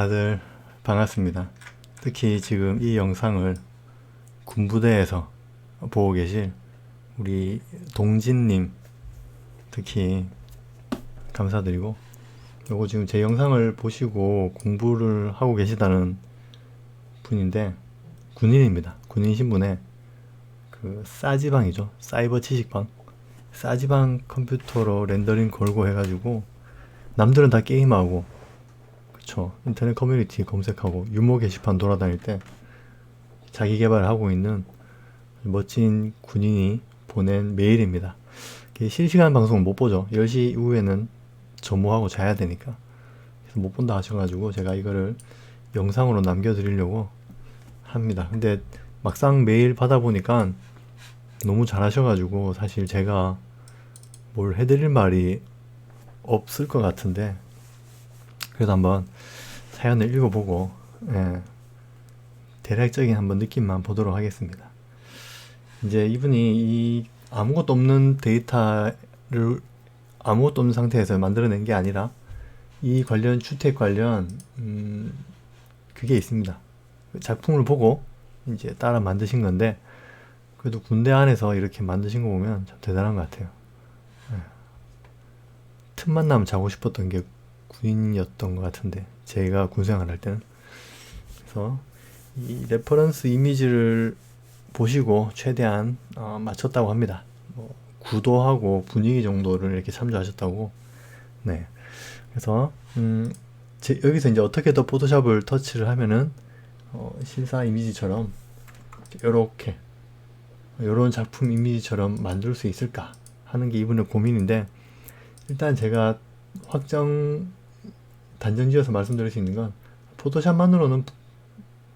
다들 반갑습니다. 특히 지금 이 영상을 군부대에서 보고 계실 우리 동진님 특히 감사드리고 요거 지금 제 영상을 보시고 공부를 하고 계시다는 분인데 군인입니다. 군인 신분에 그 싸지방이죠. 사이버 지식방. 싸지방 컴퓨터로 렌더링 걸고 해가지고 남들은 다 게임하고 그쵸 인터넷 커뮤니티 검색하고 유머 게시판 돌아다닐 때 자기 개발하고 있는 멋진 군인이 보낸 메일입니다. 실시간 방송은 못 보죠. 10시 이후에는 점호하고 자야 되니까. 그래서 못 본다 하셔가지고 제가 이거를 영상으로 남겨드리려고 합니다. 근데 막상 메일 받아보니까 너무 잘하셔가지고 사실 제가 뭘 해드릴 말이 없을 것 같은데 그래도 한번 사연을 읽어보고 예, 대략적인 한번 느낌만 보도록 하겠습니다. 이제 이분이 이 아무것도 없는 데이터를 아무것도 없는 상태에서 만들어낸 게 아니라 이 관련 주택 관련 음, 그게 있습니다. 그 작품을 보고 이제 따라 만드신 건데 그래도 군대 안에서 이렇게 만드신 거 보면 참 대단한 것 같아요. 예. 틈만 나면 자고 싶었던 게 군인이었던 것 같은데 제가 군생활 할 때는 그래서 이 레퍼런스 이미지를 보시고 최대한 어, 맞췄다고 합니다. 뭐 구도하고 분위기 정도를 이렇게 참조하셨다고. 네. 그래서 음, 제, 여기서 이제 어떻게 더 포토샵을 터치를 하면은 어, 실사 이미지처럼 이렇게 이런 작품 이미지처럼 만들 수 있을까 하는 게 이분의 고민인데 일단 제가 확정 단정지어서 말씀드릴 수 있는 건 포토샵만으로는 부-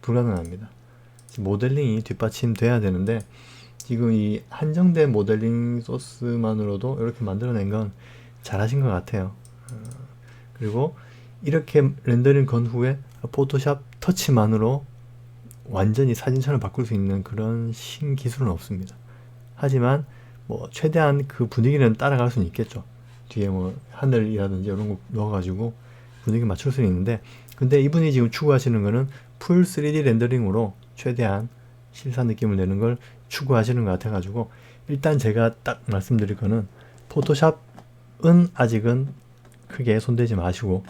불가능합니다. 모델링이 뒷받침돼야 되는데 지금 이 한정된 모델링 소스만으로도 이렇게 만들어낸 건 잘하신 것 같아요. 어, 그리고 이렇게 렌더링 건 후에 포토샵 터치만으로 완전히 사진처럼 바꿀 수 있는 그런 신기술은 없습니다. 하지만 뭐 최대한 그 분위기는 따라갈 수는 있겠죠. 뒤에 뭐 하늘이라든지 이런 거 넣어가지고 분위기 맞출 수는 있는데 근데 이분이 지금 추구하시는 거는 풀 3D 렌더링으로 최대한 실사 느낌을 내는 걸 추구하시는 것 같아가지고 일단 제가 딱 말씀드릴 거는 포토샵은 아직은 크게 손대지 마시고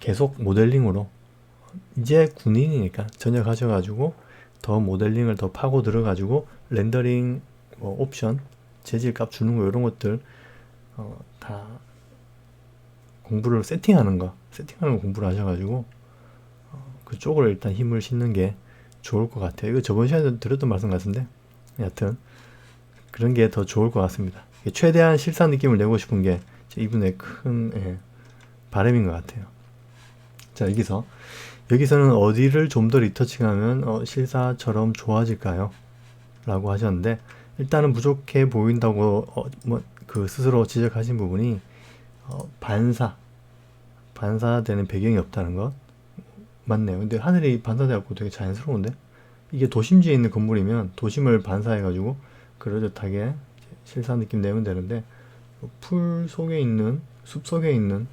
계속 모델링으로 이제 군인이니까 전역하셔가지고 더 모델링을 더 파고 들어가지고 렌더링 뭐 옵션 재질 값 주는 거 이런 것들 어, 다 공부를 세팅하는 거 세팅하는 거 공부를 하셔가지고 어, 그쪽을 일단 힘을 싣는 게 좋을 것 같아요. 이거 저번 시간에 들었던 말씀 같은데 여하튼 그런 게 더 좋을 것 같습니다. 최대한 실사 느낌을 내고 싶은 게 이분의 큰 예, 바람인 것 같아요. 자 여기서 여기서는 어디를 좀 더 리터칭하면 어, 실사처럼 좋아질까요? 라고 하셨는데 일단은 부족해 보인다고 어, 뭐, 그 스스로 지적하신 부분이 어, 반사 반사되는 배경이 없다는 것 맞네요. 근데 하늘이 반사돼갖고 되게 자연스러운데 이게 도심지에 있는 건물이면 도심을 반사해가지고 그럴듯하게 실사 느낌 내면 되는데 풀 속에 있는 숲 속에 있는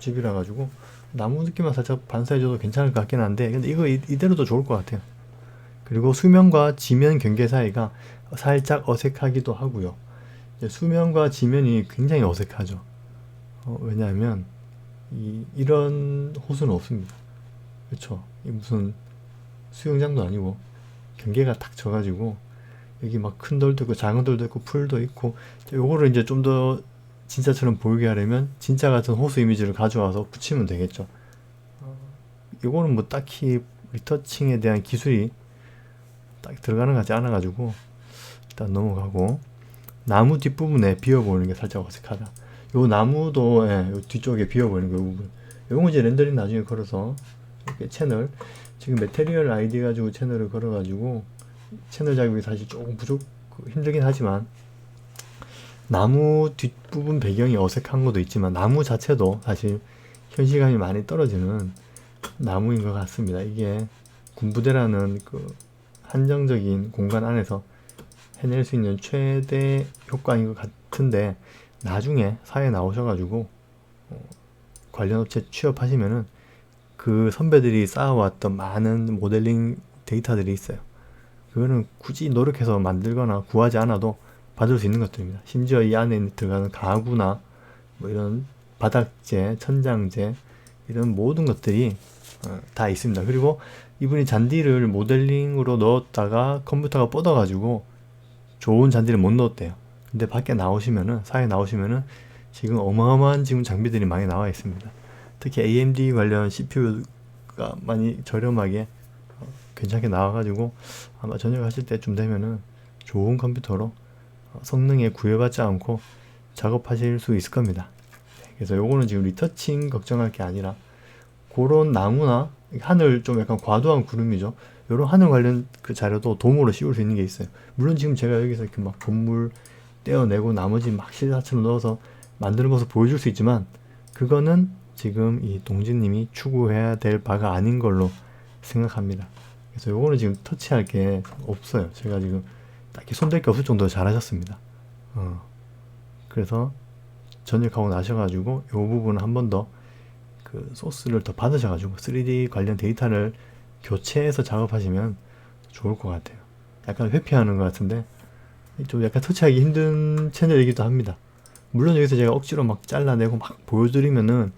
집이라 가지고 나무 느낌만 살짝 반사해줘도 괜찮을 것 같긴 한데 근데 이거 이- 이대로도 좋을 것 같아요. 그리고 수면과 지면 경계 사이가 살짝 어색하기도 하고요. 수면과 지면이 굉장히 어색하죠. 어, 왜냐하면 이, 이런 호수는 없습니다. 그렇죠. 이 무슨 수영장도 아니고 경계가 탁 져가지고 여기 막 큰 돌도 있고 작은 돌도 있고 풀도 있고 요거를 이제 좀 더 진짜처럼 보이게 하려면 진짜 같은 호수 이미지를 가져와서 붙이면 되겠죠. 어, 요거는 뭐 딱히 리터칭에 대한 기술이 딱 들어가는 것 같지 않아 가지고 일단 넘어가고 나무 뒷부분에 비어 보이는 게 살짝 어색하다. 요 나무도 예, 요 뒤쪽에 비어 보이는 그 부분. 요거 이제 렌더링 나중에 걸어서 이렇게 채널 지금 메테리얼 아이디 가지고 채널을 걸어 가지고 채널 작업이 사실 조금 부족 그 힘들긴 하지만 나무 뒷부분 배경이 어색한 것도 있지만 나무 자체도 사실 현실감이 많이 떨어지는 나무인 것 같습니다. 이게 군부대라는 그 한정적인 공간 안에서 해낼 수 있는 최대 효과인 것 같은데 나중에 사회에 나오셔가지고 어, 관련 업체 취업하시면은 그 선배들이 쌓아왔던 많은 모델링 데이터들이 있어요. 그거는 굳이 노력해서 만들거나 구하지 않아도 받을 수 있는 것들입니다. 심지어 이 안에 들어가는 가구나 뭐 이런 바닥재, 천장재 이런 모든 것들이 어, 다 있습니다. 그리고 이분이 잔디를 모델링으로 넣었다가 컴퓨터가 뻗어가지고 좋은 잔디를 못 넣었대요. 근데 밖에 나오시면은 사회 나오시면은 지금 어마어마한 지금 장비들이 많이 나와 있습니다. 특히 AMD 관련 CPU가 많이 저렴하게 어, 괜찮게 나와가지고 아마 저녁 하실 때쯤 되면은 좋은 컴퓨터로 어, 성능에 구애받지 않고 작업하실 수 있을 겁니다. 그래서 요거는 지금 리터칭 걱정할 게 아니라 그런 나무나 하늘 좀 약간 과도한 구름이죠. 요런 하늘 관련 그 자료도 도움으로 씌울 수 있는 게 있어요. 물론 지금 제가 여기서 이렇게 막 건물 떼어내고 나머지 막 실사처럼 넣어서 만드는 모습 보여줄 수 있지만 그거는 지금 이 동진님이 추구해야 될 바가 아닌 걸로 생각합니다. 그래서 요거는 지금 터치할 게 없어요. 제가 지금 딱히 손댈 게 없을 정도로 잘하셨습니다. 어. 그래서 전역하고 나셔가지고 요 부분을 한번 더 그 소스를 더 받으셔가지고 3D 관련 데이터를 교체해서 작업하시면 좋을 것 같아요. 약간 회피하는 것 같은데 좀 약간 터치하기 힘든 채널이기도 합니다. 물론 여기서 제가 억지로 막 잘라내고 막 보여드리면은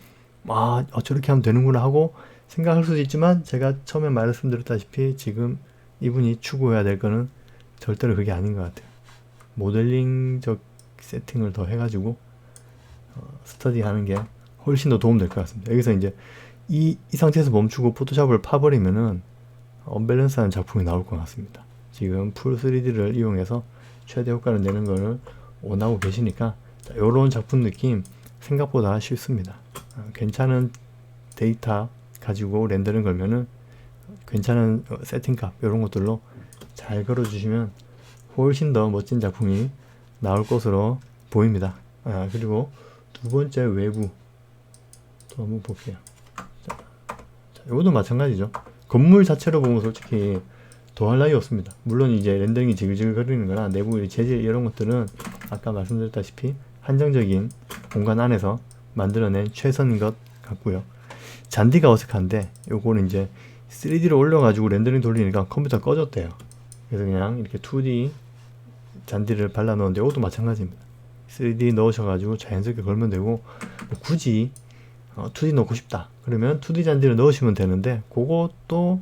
아 어, 저렇게 하면 되는구나 하고 생각할 수도 있지만 제가 처음에 말씀드렸다시피 지금 이분이 추구해야 될 거는 절대로 그게 아닌 것 같아요. 모델링적 세팅을 더 해가지고 어, 스터디하는 게 훨씬 더 도움 될 것 같습니다. 여기서 이제 이, 이 상태에서 멈추고 포토샵을 파버리면은 언밸런스한 작품이 나올 것 같습니다. 지금 풀 3D를 이용해서 최대 효과를 내는 것을 원하고 계시니까 이런 작품 느낌 생각보다 쉽습니다. 어, 괜찮은 데이터 가지고 렌더링 걸면은 괜찮은 어, 세팅값 이런 것들로 잘 걸어주시면 훨씬 더 멋진 작품이 나올 것으로 보입니다. 아, 그리고 두 번째 외부 또 한번 볼게요. 자, 자, 이것도 마찬가지죠. 건물 자체로 보면 솔직히 더할 나위 없습니다. 물론 이제 렌더링이 지글지글 거리는 거나 내부 재질 이런 것들은 아까 말씀드렸다시피 한정적인 공간 안에서 만들어낸 최선인 것 같고요. 잔디가 어색한데 요거는 이제 3D로 올려가지고 렌더링 돌리니까 컴퓨터 꺼졌대요. 그래서 그냥 이렇게 2D 잔디를 발라 넣었는데 이것도 마찬가지입니다. 3D 넣으셔가지고 자연스럽게 걸면 되고 뭐 굳이 어, 2D 넣고 싶다 그러면 2D 잔디를 넣으시면 되는데 그것도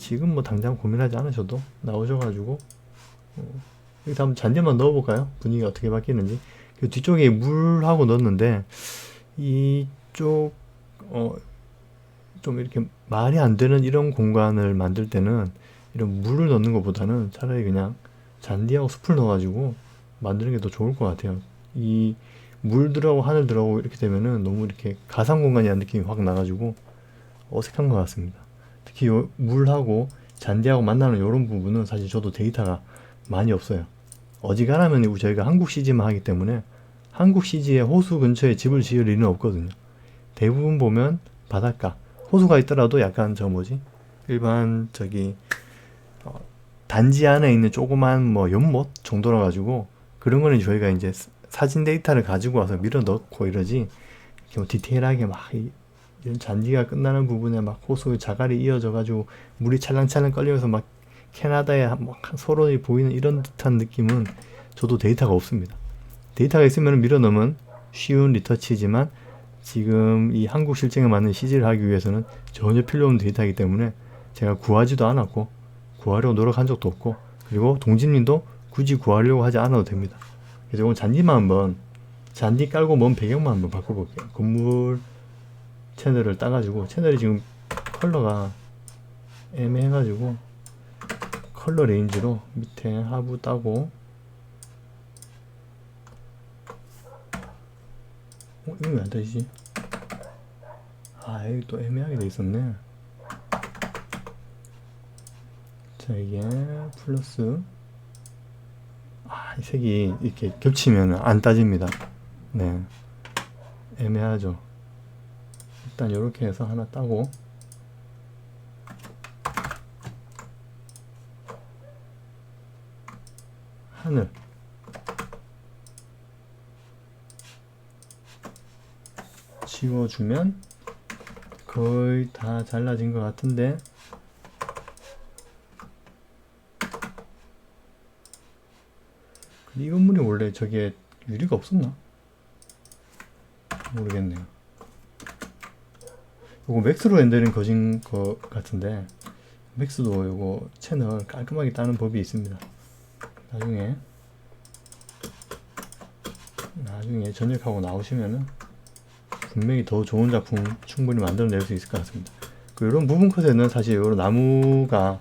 지금 뭐 당장 고민하지 않으셔도 나오셔가지고 어, 여기서 한번 잔디만 넣어볼까요? 분위기가 어떻게 바뀌는지 그 뒤쪽에 물하고 넣었는데 이쪽 어, 좀 이렇게 말이 안 되는 이런 공간을 만들 때는 이런 물을 넣는 것보다는 차라리 그냥 잔디하고 숲을 넣어가지고 만드는 게 더 좋을 것 같아요. 이 물 들어가고 하늘 들어가고 이렇게 되면은 너무 이렇게 가상 공간이라는 느낌이 확 나가지고 어색한 것 같습니다. 특히 요 물하고 잔디하고 만나는 이런 부분은 사실 저도 데이터가 많이 없어요. 어지간하면 저희가 한국 CG만 하기 때문에 한국 CG의 호수 근처에 집을 지을 일은 없거든요. 대부분 보면 바닷가, 호수가 있더라도 약간 저 뭐지? 일반 저기 어, 단지 안에 있는 조그만 뭐 연못 정도라 가지고 그런 거는 저희가 이제 사진 데이터를 가지고 와서 밀어 넣고 이러지 디테일하게 막 잔디가 끝나는 부분에 막 호수 자갈이 이어져 가지고 물이 찰랑찰랑 끌리면서 막 캐나다에 막 서론이 보이는 이런 듯한 느낌은 저도 데이터가 없습니다. 데이터가 있으면 밀어 넣으면 쉬운 리터치지만 지금 이 한국 실정에 맞는 CG를 하기 위해서는 전혀 필요 없는 데이터이기 때문에 제가 구하지도 않았고 구하려고 노력한 적도 없고 그리고 동진님도 굳이 구하려고 하지 않아도 됩니다. 그래서 오늘 잔디만 한번 잔디 깔고 먼 배경만 한번 바꿔볼게요. 건물 채널을 따가지고 채널이 지금 컬러가 애매해가지고 컬러 레인지로 밑에 하부 따고 어, 이거 왜안 따지지? 아, 여기 또 애매하게 돼 있었네. 자, 이게 플러스. 아, 이 색이 이렇게 겹치면 안 따집니다. 네. 애매하죠. 일단 이렇게 해서 하나 따고. 하늘. 지워주면 거의 다 잘라진 것 같은데 이 건물이 원래 저게 유리가 없었나? 모르겠네요. 요거 맥스로 렌더링 거진 거 같은데 맥스도 요거 채널 깔끔하게 따는 법이 있습니다. 나중에 나중에 전역하고 나오시면은 분명히 더 좋은 작품 충분히 만들어낼 수 있을 것 같습니다. 그 이런 부분 컷에는 사실 이런 나무가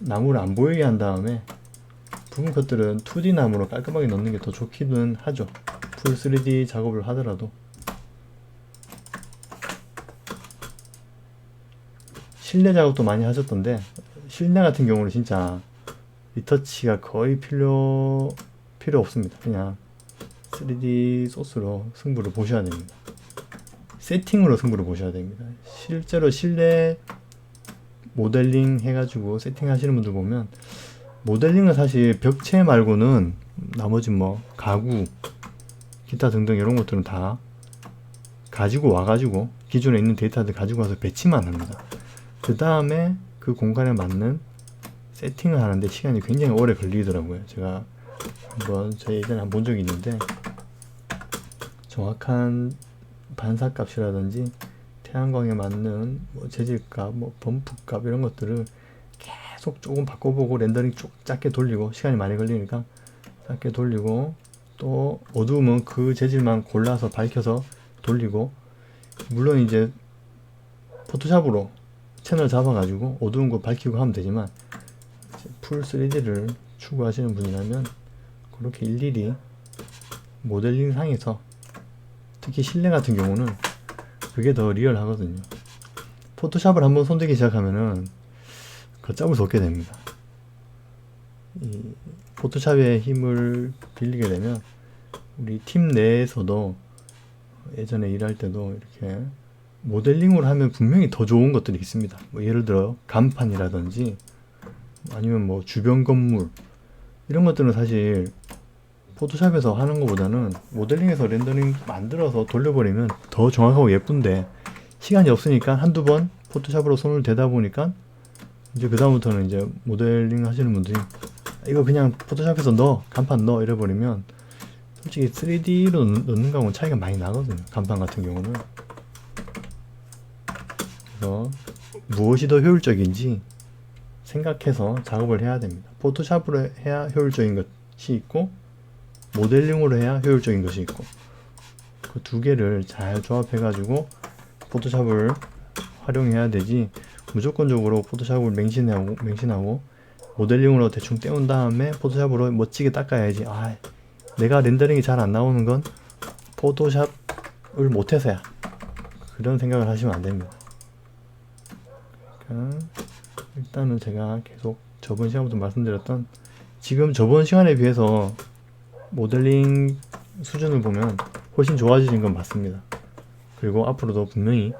나무를 안 보이게 한 다음에 부분 컷들은 2D 나무로 깔끔하게 넣는 게 더 좋기는 하죠. 풀 3D 작업을 하더라도 실내 작업도 많이 하셨던데 실내 같은 경우는 진짜 리터치가 거의 필요 필요 없습니다. 그냥 3D 소스로 승부를 보셔야 됩니다. 세팅으로 승부를 보셔야 됩니다. 실제로 실내 모델링 해가지고 세팅 하시는 분들 보면 모델링은 사실 벽체 말고는 나머지 뭐 가구 기타 등등 이런 것들은 다 가지고 와가지고 기존에 있는 데이터들 가지고 와서 배치만 합니다. 그 다음에 그 공간에 맞는 세팅을 하는데 시간이 굉장히 오래 걸리더라고요. 제가 한번 저 예전에 한번 본 적이 있는데 정확한 반사값이라든지 태양광에 맞는 뭐 재질값, 뭐 범프값 이런 것들을 계속 조금 바꿔보고 렌더링 쭉 짧게 돌리고 시간이 많이 걸리니까 짧게 돌리고 또 어두우면 그 재질만 골라서 밝혀서 돌리고 물론 이제 포토샵으로 채널 잡아가지고 어두운 거 밝히고 하면 되지만 풀 3D를 추구하시는 분이라면 그렇게 일일이 모델링 상에서 특히 실내 같은 경우는 그게 더 리얼하거든요. 포토샵을 한번 손대기 시작하면은 걷잡을 수 없게 됩니다. 이 포토샵의 힘을 빌리게 되면 우리 팀 내에서도 예전에 일할 때도 이렇게 모델링으로 하면 분명히 더 좋은 것들이 있습니다. 뭐 예를 들어 간판이라든지 아니면 뭐 주변 건물 이런 것들은 사실 포토샵에서 하는 것보다는 모델링에서 렌더링 만들어서 돌려버리면 더 정확하고 예쁜데 시간이 없으니까 한두 번 포토샵으로 손을 대다 보니까 이제 그다음부터는 이제 모델링 하시는 분들이 이거 그냥 포토샵에서 넣어 간판 넣어 이래버리면 솔직히 3D로 넣는 거하고는 차이가 많이 나거든요 간판 같은 경우는 그래서 무엇이 더 효율적인지 생각해서 작업을 해야 됩니다. 포토샵으로 해야 효율적인 것이 있고 모델링으로 해야 효율적인 것이 있고 그 두 개를 잘 조합해 가지고 포토샵을 활용해야 되지 무조건적으로 포토샵을 맹신하고 맹신하고 모델링으로 대충 떼운 다음에 포토샵으로 멋지게 닦아야지. 아 내가 렌더링이 잘 안 나오는 건 포토샵을 못해서야. 그런 생각을 하시면 안 됩니다 그러니까 일단은 제가 계속 저번 시간부터 말씀드렸던 지금 저번 시간에 비해서 모델링 수준을 보면 훨씬 좋아지신 건 맞습니다. 그리고 앞으로도 분명히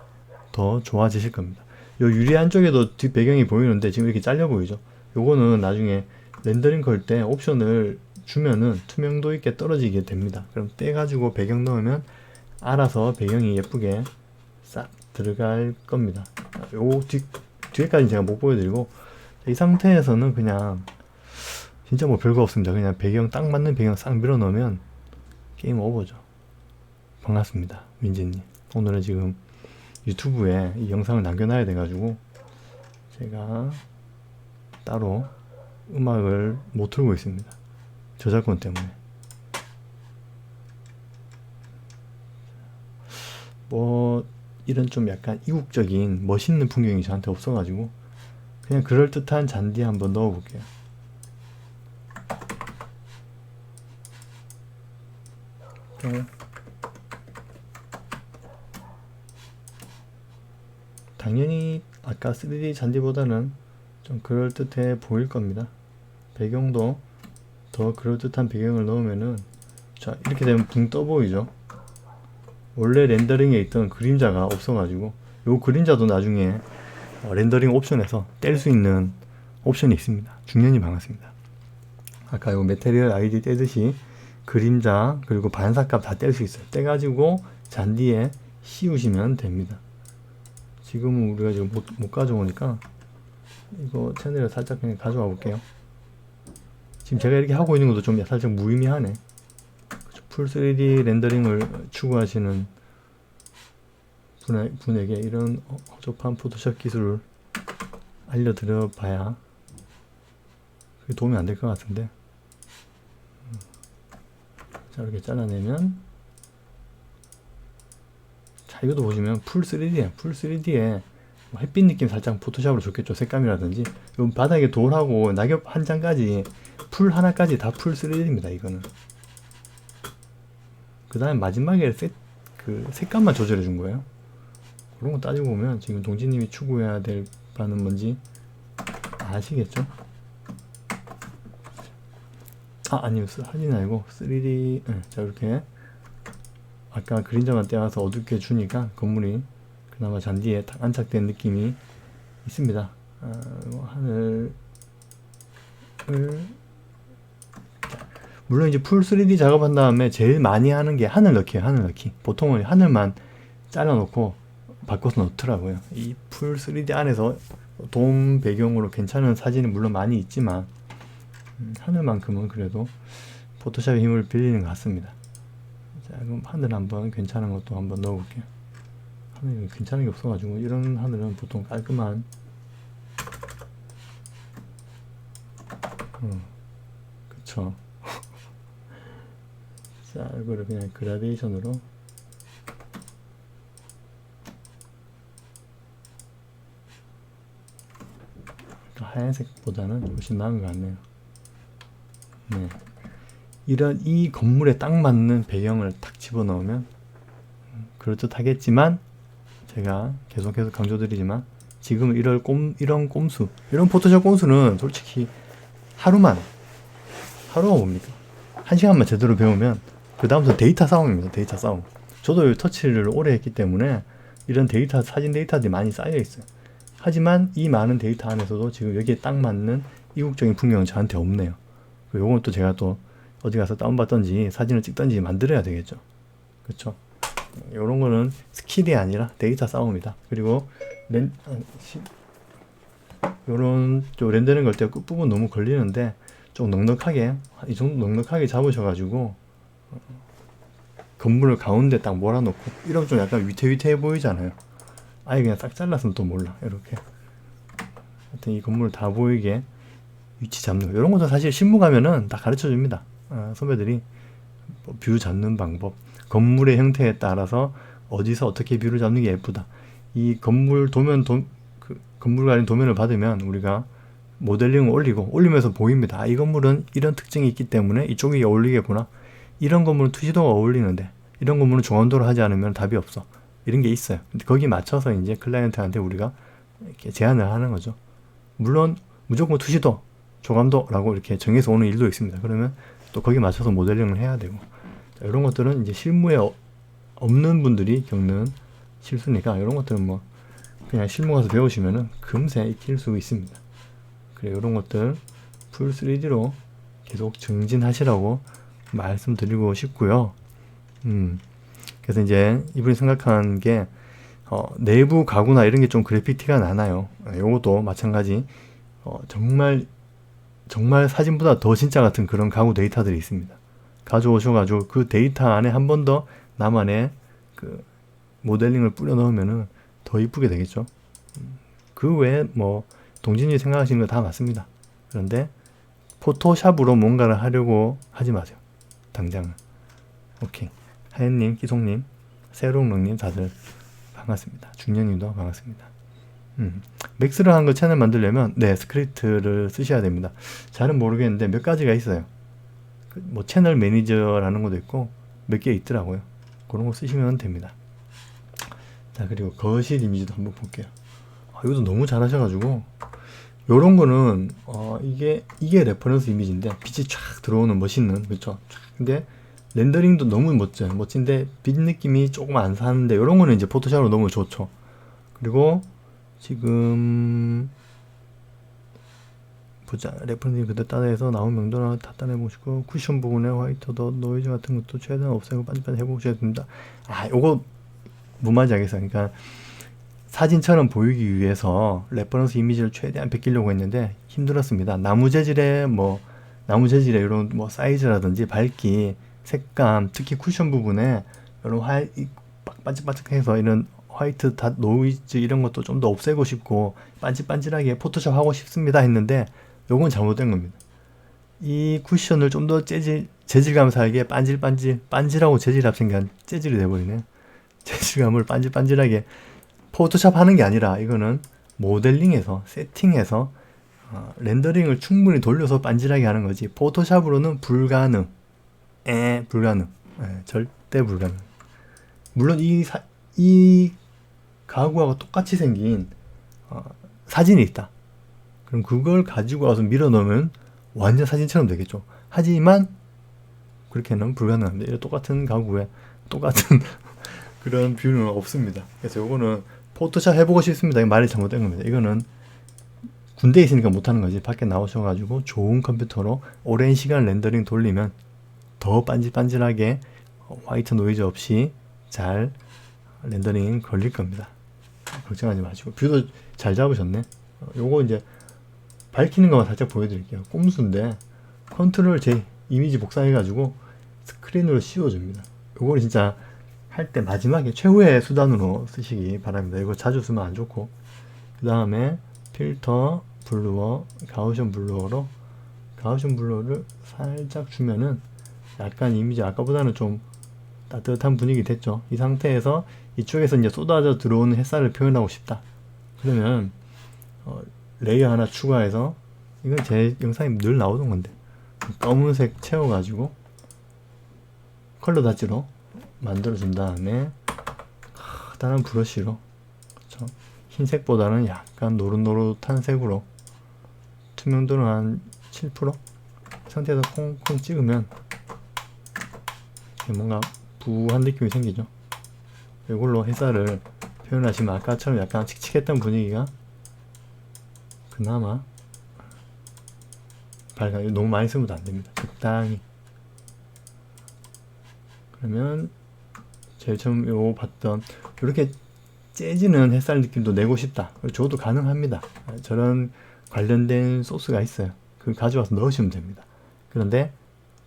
더 좋아지실 겁니다. 요 유리 안쪽에도 뒷 배경이 보이는데 지금 이렇게 잘려 보이죠? 요거는 나중에 렌더링 걸 때 옵션을 주면은 투명도 있게 떨어지게 됩니다. 그럼 떼가지고 배경 넣으면 알아서 배경이 예쁘게 싹 들어갈 겁니다. 요 뒤, 뒤에까지는 제가 못 보여드리고 이 상태에서는 그냥 진짜 뭐 별거 없습니다. 그냥 배경 딱 맞는 배경 싹 밀어 넣으면 게임 오버죠. 반갑습니다. 민지님. 오늘은 지금 유튜브에 이 영상을 남겨놔야 돼가지고 제가 따로 음악을 못 틀고 있습니다. 저작권 때문에. 뭐 이런 좀 약간 이국적인 멋있는 풍경이 저한테 없어가지고 그냥 그럴듯한 잔디 한번 넣어볼게요. 네. 당연히 아까 3D 잔디보다는 좀 그럴듯해 보일 겁니다. 배경도 더 그럴듯한 배경을 넣으면은 자 이렇게 되면 붕 떠 보이죠. 원래 렌더링에 있던 그림자가 없어가지고 요 그림자도 나중에 어, 렌더링 옵션에서 뗄 수 있는 옵션이 있습니다. 중년이 반갑습니다. 아까 요 메테리얼 아이디 떼듯이 그림자 그리고 반사값 다 뗄 수 있어요. 떼가지고 잔디에 씌우시면 됩니다. 지금은 우리가 지금 못, 못 가져오니까 이거 채널에 살짝 그냥 가져와 볼게요. 지금 제가 이렇게 하고 있는 것도 좀 살짝 무의미하네. 풀 3D 렌더링을 추구하시는 분에, 분에게 이런 허- 허접한 포토샵 기술을 알려드려 봐야 도움이 안 될 것 같은데. 음. 자, 이렇게 잘라내면 자, 이것도 보시면 풀 3D야. 풀 3D에 뭐 햇빛 느낌 살짝 포토샵으로 좋겠죠. 색감이라든지. 요 바닥에 돌하고 낙엽 한 장까지 풀 하나까지 다 풀 3D입니다. 이거는. 그 다음에 마지막에 색, 그 색감만 조절해 준 거예요. 그런 거 따지고 보면 지금 동진님이 추구해야 될 바는 뭔지 아시겠죠? 아, 아니요. 사진 아니고 3D. 네, 자, 이렇게 아까 그림자만 떼어서 어둡게 주니까 건물이 그나마 잔디에 딱 안착된 느낌이 있습니다. 아, 뭐 하늘을 자, 물론 이제 풀 3D 작업한 다음에 제일 많이 하는 게 하늘 넣기예요. 하늘 넣기. 보통은 하늘만 잘라놓고 바꿔서 넣더라고요. 이 풀 3D 안에서 돔 배경으로 괜찮은 사진이 물론 많이 있지만 음, 하늘만큼은 그래도 포토샵의 힘을 빌리는 것 같습니다. 자, 그럼 하늘 한번 괜찮은 것도 한번 넣어볼게요. 하늘이 괜찮은 게 없어가지고 이런 하늘은 보통 깔끔한 음, 그쵸. 자, 이거를 그냥 그라데이션으로 하얀색보다는 훨씬 나은 것 같네요. 네. 이런 이 건물에 딱 맞는 배경을 탁 집어넣으면 음, 그럴듯하겠지만 제가 계속해서 강조드리지만 지금 이런 꼼 이런 꼼수 이런 포토샵 꼼수는 솔직히 하루만 하루가 뭡니까 한 시간만 제대로 배우면 그 다음부터 데이터 싸움입니다 데이터 싸움 저도 이 터치를 오래 했기 때문에 이런 데이터 사진 데이터들이 많이 쌓여 있어요 하지만 이 많은 데이터 안에서도 지금 여기에 딱 맞는 이국적인 풍경은 저한테 없네요 요건 또 제가 또 어디 가서 다운받던지 사진을 찍던지 만들어야 되겠죠. 그렇죠? 이런 거는 스킬이 아니라 데이터 싸움이다. 그리고 렌 아, 시- 요런 좀 렌더링 걸때 끝부분 너무 걸리는데 좀 넉넉하게 이 정도 넉넉하게 잡으셔가지고 어, 건물을 가운데 딱 몰아놓고 이러면 좀 약간 위태위태해 보이잖아요. 아예 그냥 싹 잘랐으면 또 몰라 이렇게. 하여튼 이 건물 다 보이게 위치 잡는 거 이런 것도 사실 실무 가면은 다 가르쳐 줍니다. 아, 선배들이 뭐 뷰 잡는 방법, 건물의 형태에 따라서 어디서 어떻게 뷰를 잡는 게 예쁘다. 이 건물 도면 도, 그 건물 가린 도면을 받으면 우리가 모델링을 올리고 올리면서 보입니다. 아, 이 건물은 이런 특징이 있기 때문에 이쪽이 어울리겠구나. 이런 건물은 투시도가 어울리는데 이런 건물은 중원도로 하지 않으면 답이 없어. 이런 게 있어요. 근데 거기 맞춰서 이제 클라이언트한테 우리가 이렇게 제안을 하는 거죠. 물론 무조건 투시도 조감도라고 이렇게 정해서 오는 일도 있습니다. 그러면 또 거기에 맞춰서 모델링을 해야 되고 자, 이런 것들은 이제 실무에 어- 없는 분들이 겪는 실수니까 이런 것들은 뭐 그냥 실무 가서 배우시면은 금세 익힐 수 있습니다. 그래 이런 것들 풀 3D로 계속 증진하시라고 말씀드리고 싶고요. 음 그래서 이제 이분이 생각한 게 어, 내부 가구나 이런 게 좀 그래픽 티가 나나요? 아, 요것도 마찬가지 어, 정말 정말 사진보다 더 진짜 같은 그런 가구 데이터들이 있습니다. 가져오셔가지고 그 데이터 안에 한 번 더 나만의 그 모델링을 뿌려 넣으면은 더 이쁘게 되겠죠. 음, 그 외에 뭐 동진이 생각하시는 거 다 맞습니다. 그런데 포토샵으로 뭔가를 하려고 하지 마세요. 당장은. 오케이. 하연님, 기송님, 세롱롱님 다들 반갑습니다. 중년님도 반갑습니다. 음. 맥스를 한거 채널 만들려면 네 스크립트를 쓰셔야 됩니다. 잘은 모르겠는데 몇 가지가 있어요. 그뭐 채널 매니저라는 것도 있고 몇 개 있더라고요. 그런 거 쓰시면 됩니다. 자 그리고 거실 이미지도 한번 볼게요. 아, 이것도 너무 잘하셔가지고 요런 거는 어, 이게 이게 레퍼런스 이미지인데 빛이 쫙 들어오는 멋있는 그렇죠. 쫙. 근데 렌더링도 너무 멋져요. 멋진데 빛 느낌이 조금 안 사는데 요런 거는 이제 포토샵으로 너무 좋죠. 그리고 지금 보자 레퍼런스 그대 따라해서 나온 명도나 다 싶고 쿠션 부분에 화이트 더 노이즈 같은 것도 최대한 없애고 반반히 해보셔야 됩니다. 아 요거 무마지 하겠어요. 그러니까 사진처럼 보이기 위해서 레퍼런스 이미지를 최대한 베끼려고 했는데 힘들었습니다. 나무 재질의 뭐 나무 재질의 이런 뭐 사이즈라든지 밝기, 색감, 특히 쿠션 부분에 이런 화이 반짝반짝해서 이런 화이트 닷 노이즈 이런 것도 좀 더 없애고 싶고 반질반질하게 포토샵 하고 싶습니다 했는데 요건 잘못된 겁니다. 이 쿠션을 좀 더 재질 재질감 살게 반질반질 반질하고 재질합 생긴 재질이 돼버리네. 재질감을 반질반질하게 포토샵 하는 게 아니라 이거는 모델링에서 세팅해서 어, 렌더링을 충분히 돌려서 반질하게 하는 거지. 포토샵으로는 불가능. 에 불가능. 에, 절대 불가능. 물론 이, 사, 이 가구하고 똑같이 생긴 어, 사진이 있다. 그럼 그걸 가지고 와서 밀어 넣으면 완전 사진처럼 되겠죠. 하지만 그렇게는 불가능합니다. 이 똑같은 가구에 똑같은 그런 뷰는 없습니다. 그래서 요거는 포토샵 해보고 싶습니다. 이 말이 잘못된 겁니다. 이거는 군대에 있으니까 못하는 거지. 밖에 나오셔가지고 좋은 컴퓨터로 오랜 시간 렌더링 돌리면 더 반질반질하게 화이트 노이즈 없이 잘 렌더링 걸릴 겁니다. 걱정하지 마시고 뷰도 잘 잡으셨네. 어, 요거 이제 밝히는 것만 살짝 보여드릴게요. 꼼수인데 컨트롤 J 이미지 복사해가지고 스크린으로 씌워줍니다. 요거는 진짜 할 때 마지막에 최후의 수단으로 쓰시기 바랍니다. 이거 자주 쓰면 안 좋고 그 다음에 필터 블루어 가우션 블루어로 가우션 블루어를 살짝 주면은 약간 이미지 아까보다는 좀 따뜻한 분위기 됐죠. 이 상태에서 이쪽에서 이제 쏟아져 들어오는 햇살을 표현하고 싶다. 그러면 어, 레이어 하나 추가해서 이건 제 영상에 늘 나오던 건데 검은색 채워가지고 컬러 다지로 만들어준 다음에 커다란 브러쉬로. 그쵸? 흰색보다는 약간 노릇노릇한 색으로. 투명도는 한 7% 상태에서 콩콩 찍으면 뭔가 부한 느낌이 생기죠. 이걸로 햇살을 표현하시면 아까처럼 약간 칙칙했던 분위기가 그나마 밝아 너무 많이 쓰면 안 됩니다. 적당히. 그러면 제일 처음 요 봤던 이렇게 재지는 햇살 느낌도 내고 싶다. 저도 가능합니다. 저런 관련된 소스가 있어요. 그 가져와서 넣으시면 됩니다. 그런데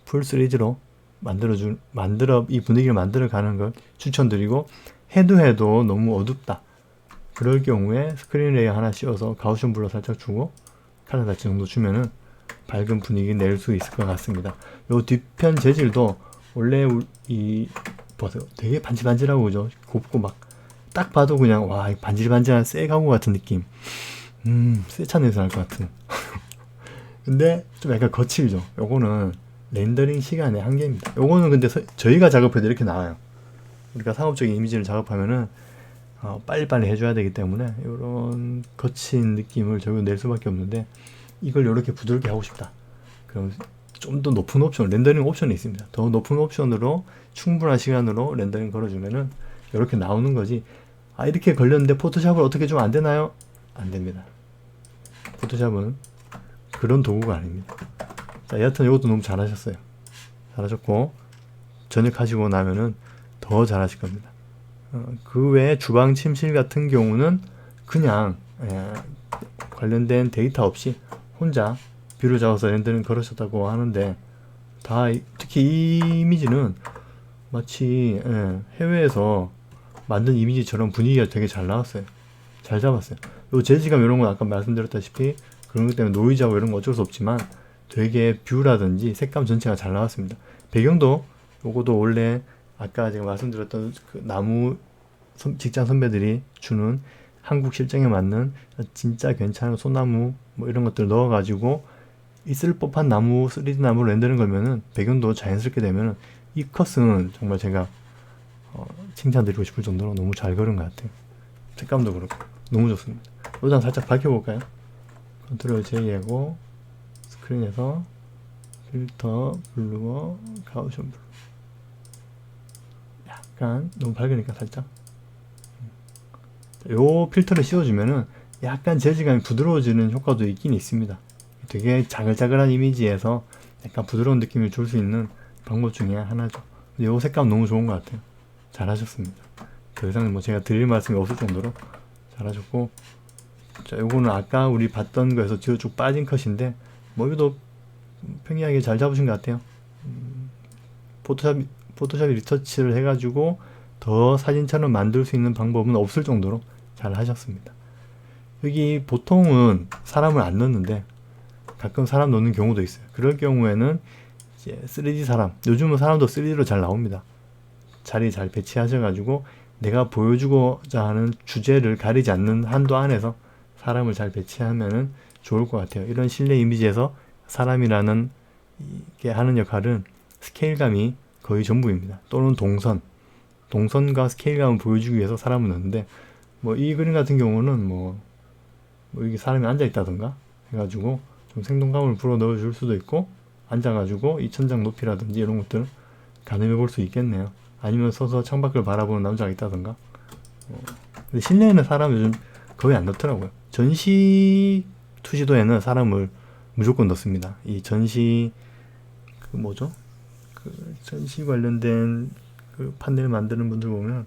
풀 시리즈로 만들어줄 만들어 이 분위기를 만들어 가는 걸 추천드리고 해도 해도 너무 어둡다. 그럴 경우에 스크린 레이어 하나 씌워서 가우션 블러 살짝 주고 칼라 달치 정도 주면은 밝은 분위기 낼 수 있을 것 같습니다. 요 뒤편 재질도 원래 이 보세요. 되게 반질반질하고 그죠? 곱고 막 딱 봐도 그냥 와 반질반질한 쇠 가구 같은 느낌. 음, 쇠차 냄새 날 것 같은. 근데 좀 약간 거칠죠. 요거는 렌더링 시간의 한계입니다. 요거는 근데 서, 저희가 작업해도 이렇게 나와요. 우리가 상업적인 이미지를 작업하면은 어, 빨리빨리 해줘야 되기 때문에 이런 거친 느낌을 저희가 낼 수밖에 없는데 이걸 이렇게 부드럽게 하고 싶다. 그럼 좀 더 높은 옵션, 렌더링 옵션이 있습니다. 더 높은 옵션으로 충분한 시간으로 렌더링 걸어주면은 이렇게 나오는 거지. 아 이렇게 걸렸는데 포토샵을 어떻게 좀 안 되나요? 안 됩니다. 포토샵은 그런 도구가 아닙니다. 자, 여하튼 이것도 너무 잘하셨어요. 잘하셨고 전역하시고 나면은 더 잘하실 겁니다. 어, 그 외에 주방 침실 같은 경우는 그냥 예, 관련된 데이터 없이 혼자 뷰를 잡아서 렌더링 걸으셨다고 하는데 다 특히 이 이미지는 마치 예, 해외에서 만든 이미지처럼 분위기가 되게 잘 나왔어요. 잘 잡았어요. 요 재질감 이런 건 아까 말씀드렸다시피 그런 것 때문에 노이즈하고 이런 거 어쩔 수 없지만 되게 뷰라든지 색감 전체가 잘 나왔습니다. 배경도 요거도 원래 아까 제가 말씀드렸던 그 나무 선, 직장 선배들이 주는 한국 실정에 맞는 진짜 괜찮은 소나무 뭐 이런 것들 넣어가지고 있을 법한 나무 3D 나무를 렌더링 걸면은 배경도 자연스럽게 되면은 이 컷은 정말 제가 어, 칭찬드리고 싶을 정도로 너무 잘 그린 것 같아요. 색감도 그렇고 너무 좋습니다. 요장 살짝 밝혀볼까요? 컨트롤 J하고 스크린에서 필터 블루어 가우션 블루 약간 너무 밝으니까 살짝 요 필터를 씌워주면은 약간 재질감이 부드러워지는 효과도 있긴 있습니다. 되게 자글자글한 이미지에서 약간 부드러운 느낌을 줄 수 있는 방법 중에 하나죠. 이 색감 너무 좋은 것 같아요. 잘하셨습니다. 더 이상 뭐 제가 드릴 말씀이 없을 정도로 잘하셨고 자 요거는 아까 우리 봤던 거에서 뒤로 쭉 빠진 컷인데 뭐 이것도 평이하게 잘 잡으신 것 같아요 음, 포토샵 포토샵 리터치를 해가지고 더 사진처럼 만들 수 있는 방법은 없을 정도로 잘 하셨습니다 여기 보통은 사람을 안 넣는데 가끔 사람 넣는 경우도 있어요 그럴 경우에는 이제 3D 사람 요즘은 사람도 3D로 잘 나옵니다 자리 잘 배치하셔가지고 내가 보여주고자 하는 주제를 가리지 않는 한도 안에서 사람을 잘 배치하면은 좋을 것 같아요. 이런 실내 이미지에서 사람이라는 이게 하는 역할은 스케일감이 거의 전부입니다. 또는 동선, 동선과 스케일감을 보여주기 위해서 사람을 넣는데 뭐 이 그림 같은 경우는 뭐, 뭐 이게 사람이 앉아 있다던가 해가지고 좀 생동감을 불어 넣어 줄 수도 있고 앉아가지고 이 천장 높이라든지 이런 것들 가늠해 볼 수 있겠네요. 아니면 서서 창밖을 바라보는 남자가 있다던가. 어, 근데 실내에는 사람 요즘 거의 안 넣더라고요. 전시 투시도에는 사람을 무조건 넣습니다. 이 전시 그 뭐죠? 그 전시 관련된 그 판넬 만드는 분들 보면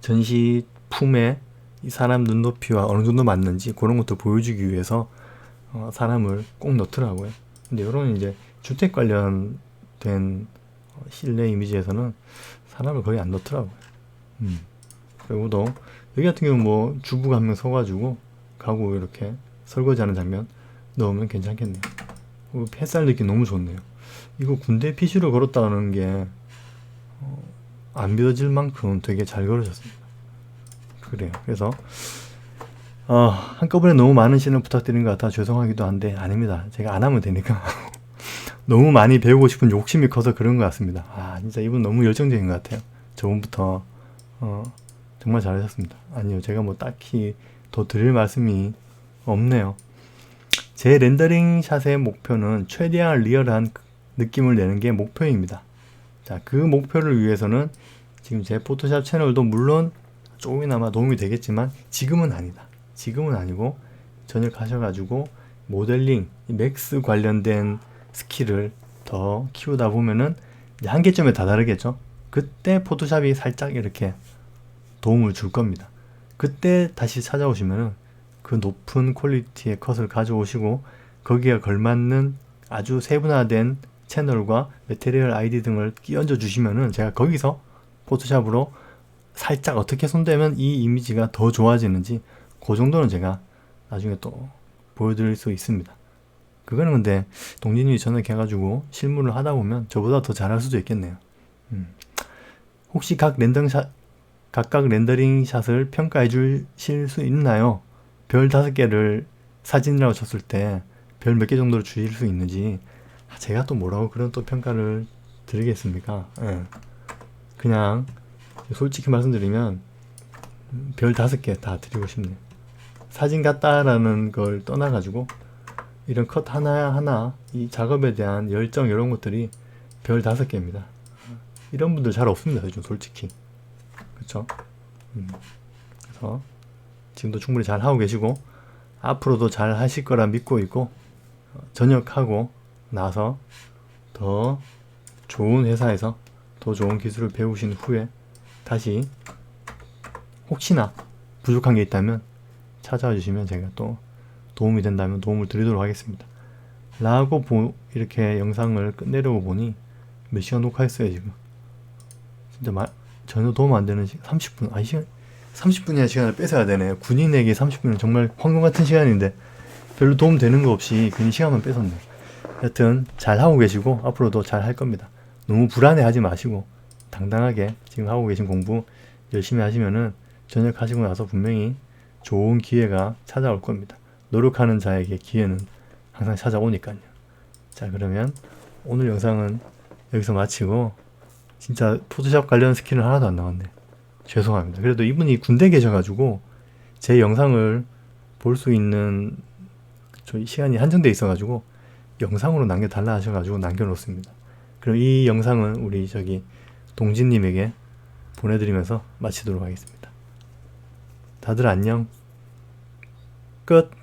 전시 품에 이 사람 눈높이와 어느 정도 맞는지 그런 것도 보여주기 위해서 어, 사람을 꼭 넣더라고요. 근데 이런 이제 주택 관련된 어, 실내 이미지에서는 사람을 거의 안 넣더라고요. 음. 그리고도 여기 같은 경우는 뭐 주부가 한 명 서가지고 가구 이렇게 설거지하는 장면 넣으면 괜찮겠네요. 어, 햇살 느낌 너무 좋네요. 이거 군대 PC로 걸었다는 게, 어, 안 믿어질 만큼 되게 잘 걸으셨습니다. 그래요. 그래서, 어, 한꺼번에 너무 많은 시는 부탁드린 것 같아 죄송하기도 한데, 아닙니다. 제가 안 하면 되니까. 너무 많이 배우고 싶은 욕심이 커서 그런 것 같습니다. 아, 진짜 이분 너무 열정적인 것 같아요. 저번부터, 어, 정말 잘하셨습니다. 아니요, 제가 뭐 딱히 더 드릴 말씀이 없네요. 제 렌더링 샷의 목표는 최대한 리얼한 느낌을 내는 게 목표입니다. 자, 그 목표를 위해서는 지금 제 포토샵 채널도 물론 조금이나마 도움이 되겠지만 지금은 아니다. 지금은 아니고 전역 하셔가지고 모델링, 맥스 관련된 스킬을 더 키우다 보면은 한계점에 다다르겠죠. 그때 포토샵이 살짝 이렇게 도움을 줄 겁니다. 그때 다시 찾아오시면은 그 높은 퀄리티의 컷을 가져오시고 거기에 걸맞는 아주 세분화된 채널과 메테리얼 아이디 등을 끼얹어 주시면은 제가 거기서 포토샵으로 살짝 어떻게 손대면 이 이미지가 더 좋아지는지 그 정도는 제가 나중에 또 보여드릴 수 있습니다. 그거는 근데 동진님이 전역해가지고 실무를 하다 보면 저보다 더 잘할 수도 있겠네요. 음. 혹시 각 랜덤샷 각각 렌더링 샷을 평가해 주실 수 있나요? 별 다섯 개를 사진이라고 쳤을 때 별 몇 개 정도를 주실 수 있는지 아, 제가 또 뭐라고 그런 또 평가를 드리겠습니까? 예. 그냥 솔직히 말씀드리면 별 다섯 개 다 드리고 싶네요. 사진 같다라는 걸 떠나가지고 이런 컷 하나 하나 이 작업에 대한 열정 이런 것들이 별 다섯 개입니다. 이런 분들 잘 없습니다. 요즘 솔직히. 그렇죠? 음. 그래서 지금도 충분히 잘 하고 계시고 앞으로도 잘 하실 거라 믿고 있고 어, 전역하고 나서 더 좋은 회사에서 더 좋은 기술을 배우신 후에 다시 혹시나 부족한 게 있다면 찾아와 주시면 제가 또 도움이 된다면 도움을 드리도록 하겠습니다. 라고 보, 이렇게 영상을 끝내려고 보니 몇 시간 녹화했어요 지금. 진짜 말, 전혀 도움 안 되는 시간 30분 아니 시간 30분이나 시간을 뺏어야 되네. 군인에게 30분은 정말 황금 같은 시간인데 별로 도움 되는 거 없이 괜히 시간만 뺏었네. 여튼 잘 하고 계시고 앞으로도 잘 할 겁니다. 너무 불안해 하지 마시고 당당하게 지금 하고 계신 공부 열심히 하시면은 전역하시고 나서 분명히 좋은 기회가 찾아올 겁니다 노력하는 자에게 기회는 항상 찾아오니까요 자 그러면 오늘 영상은 여기서 마치고 진짜 포토샵 관련 스킬은 하나도 안 나왔네. 죄송합니다. 그래도 이분이 군대 계셔가지고 제 영상을 볼 수 있는 시간이 한정돼 있어가지고 영상으로 남겨달라 하셔가지고 남겨놓습니다. 그럼 이 영상은 우리 저기 동진님에게 보내드리면서 마치도록 하겠습니다. 다들 안녕. 끝.